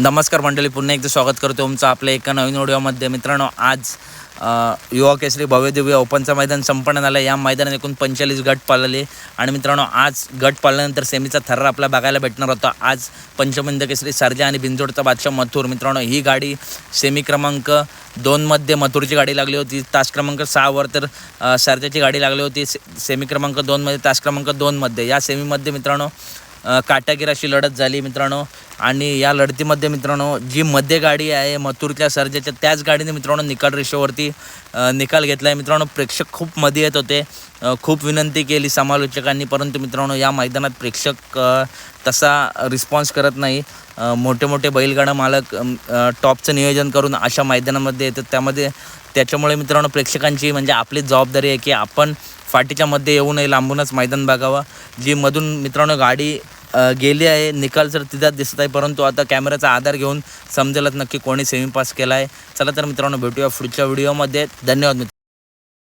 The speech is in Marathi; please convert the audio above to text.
नमस्कार मंडळी पुन्हा एकदा स्वागत करतो तुमचं आपल्या एका नवीन व्हिडिओमध्ये मित्रांनो आज युवा केसरी भव्यदिव्य ओपनचं मैदान संपन्न झालं या मैदानात एकूण पंचेचाळीस गट पाळले. आणि मित्रांनो आज गट पाळल्यानंतर सेमीचा थर्रा आपला बघायला भेटणार होता. आज पंचमंद केसरी सर्जा आणि भिंजोडचा बादशाह मथुर. मित्रांनो ही गाडी सेमी क्रमांक दोनमध्ये मथुरची गाडी लागली होती. तास क्रमांक सहावर तर अ, सर्जाची गाडी लागली होती. से सेमी क्रमांक दोनमध्ये तास क्रमांक दोनमध्ये या सेमीमध्ये मित्रांनो अ, अशी लढत झाली. मित्रांनो आणि या लढतीमध्ये मित्रांनो जी मध्य गाडी आहे मथुरच्या सर्जेच्या त्याच गाडीने मित्रांनो निकाल रेषेवरती निकाल घेतला आहे मित्रांनो प्रेक्षक खूप मध्ये येत होते. खूप विनंती केली समालोचकांनी परंतु मित्रांनो या मैदानात प्रेक्षक तसा रिस्पॉन्स करत नाही. मोठे मोठे बैलगाडा मालक टॉपचं नियोजन करून अशा मैदानामध्ये येतात. त्यामध्ये त्याच्यामुळे मित्रांनो प्रेक्षकांची म्हणजे आपली जबाबदारी आहे की आपण फाटीच्या मध्ये येऊ नये लांबूनच मैदान बघावं. जी मधून मित्रांनो गाडी गेली आहे. निकाल सर तिथं दिसत आहे परंतु आता कॅमेऱ्याचा आधार घेऊन समजेलच नक्की कोणी सेमी पास केला आहे चला तर मित्रांनो भेटूया पुढच्या व्हिडिओमध्ये धन्यवाद मित्र